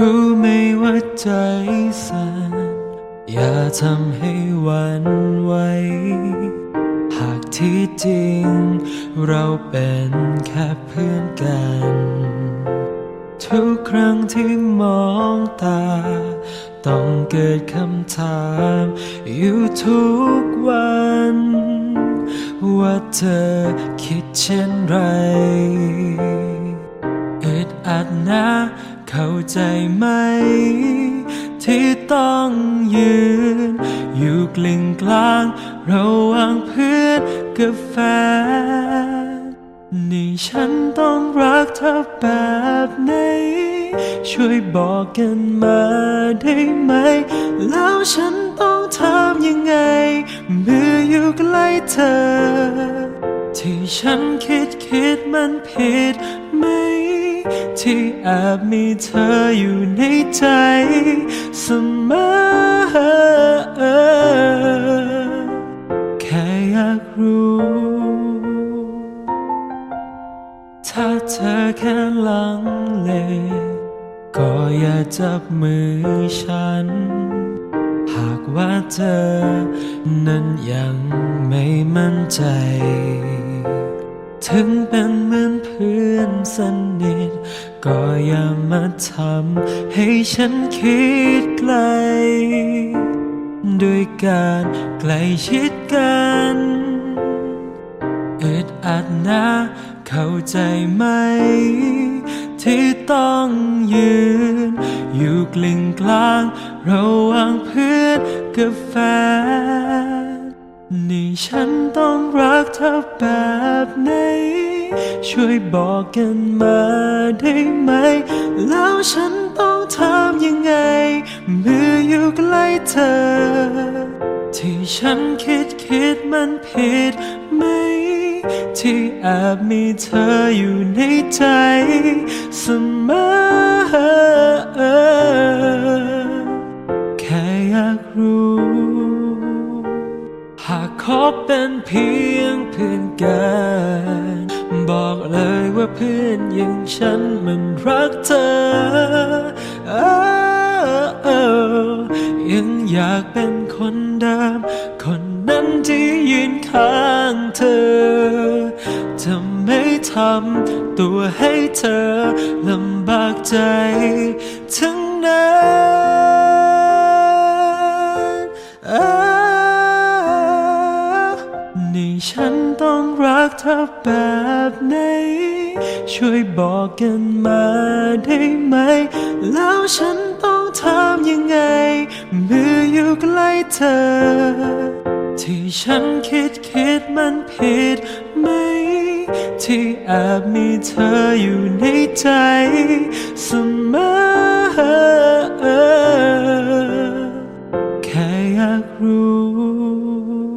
รู้ไหมว่าใจสั่นอย่าทำให้หวันไหวหากที่จริง เราเป็นแค่เพื่อนกัน ทุกครั้งที่มองตา ต้องเกิดคำถาม อยู่ทุกวัน ว่าเธอคิดเช่นไรอึดอัดนะ เข้าใจไหม ที่ต้องยืน อยู่กลึงกลาง ระหว่างเพื่อนกับแฟนนี่ฉันต้องรักเธอแบบไหน ช่วยบอกกันมาได้ไหม แล้วฉันต้องทำยังไง เมื่ออยู่ใกล้เธอ ที่ฉันคิดคิดมันผิดไหม ที่แอบมีเธออยู่ในใจเสมอแค่อยากรู้ ถ้าเธอแค่ลังเลก็อย่าจับมือฉัน หากว่าเธอนั้นยังไม่มั่นใจ ถึงเป็นเหมือนเพื่อนสนิท ก็อย่ามาทำให้ฉันคิดไกล ด้วยการใกล้ชิดกันอึดอัดนะเข้าใจไหม ที่ต้องยืน อยู่กลึงกลาง ระหว่างเพื่อนกับแฟน นี่ฉันต้องรักเธอแบบไหน ช่วยบอกกันมาได้ไหม แล้วฉันต้องทำยังไง เมื่ออยู่ใกล้เธอ ที่ฉันคิดคิดมันผิดไหม ที่แอบมีเธออยู่ในใจเสมอแค่อยากรู้ หากขอเป็นเพียงเพื่อนกัน บอกเลยว่าเพื่อนอย่างฉันมันรักเธอเอ้อยังอยากเป็นคนเดิม คนนั้นที่ยืนข้างเธอจะไม่ทำตัวให้เธอลำบากใจ นี้ฉันต้องรักเธอแบบไหน ช่วยบอกกันมาได้ไหม แล้วฉันต้องทำยังไง เมื่ออยู่ใกล้เธอ ที่ฉันคิดคิดมันผิดไหม ที่แอบมีเธออยู่ในใจเสมอแค่อยากรู้